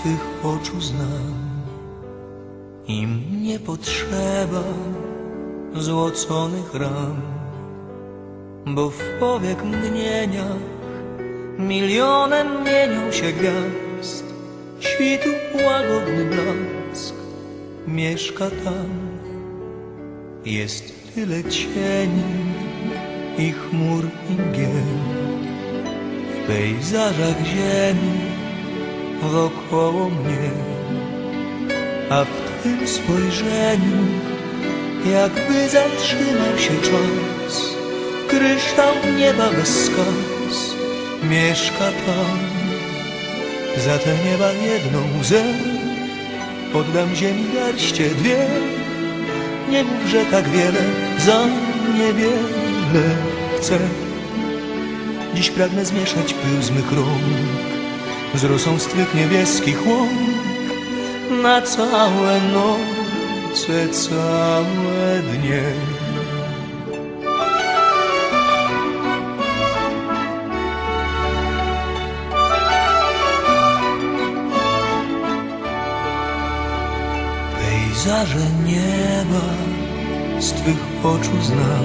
Twych oczu znam. Im nie potrzeba złoconych ram Bo w powiek mgnieniach Milionem mienią się gwiazd. Świtu łagodny blask Mieszka tam. Jest tyle cieni I chmur i mgiel W pejzażach ziemi wokoło mnie, a w tym spojrzeniu jakby zatrzymał się czas, kryształ nieba bez skaz mieszka tam. Za te nieba jedną łzę oddam ziemi garście dwie. Nie mów, że tak wiele, za niewiele chcę. Dziś pragnę zmieszać pył z mych rąk z rosą z twych niebieskich łąk na całe noce, całe dnie. Pejzaże nieba z twych oczu znam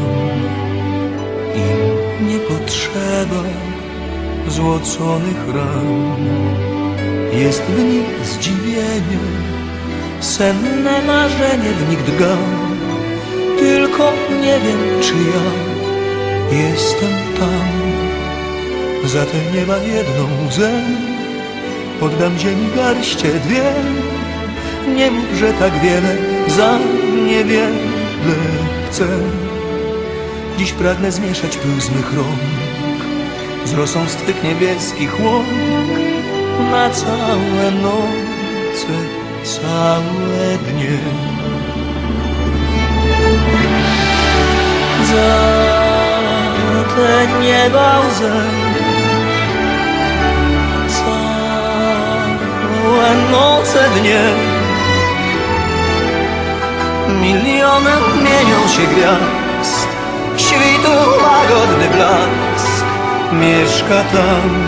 Im nie potrzeba złoconych ram Jest w nich zdziwienie, senne marzenie w nich drga Tylko nie wiem czy ja jestem tam. Za te nieba jedną łzę Oddam ziemi garście dwie. Nie mów, że tak wiele, za niewiele chcę. Dziś pragnę zmieszać pył z mych rąk z rosą z twych niebieskich łąk na całe noce, całe dnie. Za te nieba łzę całe noce, dnie Milionem mienią się gwiazd Świtu łagodny blask Mieszka tam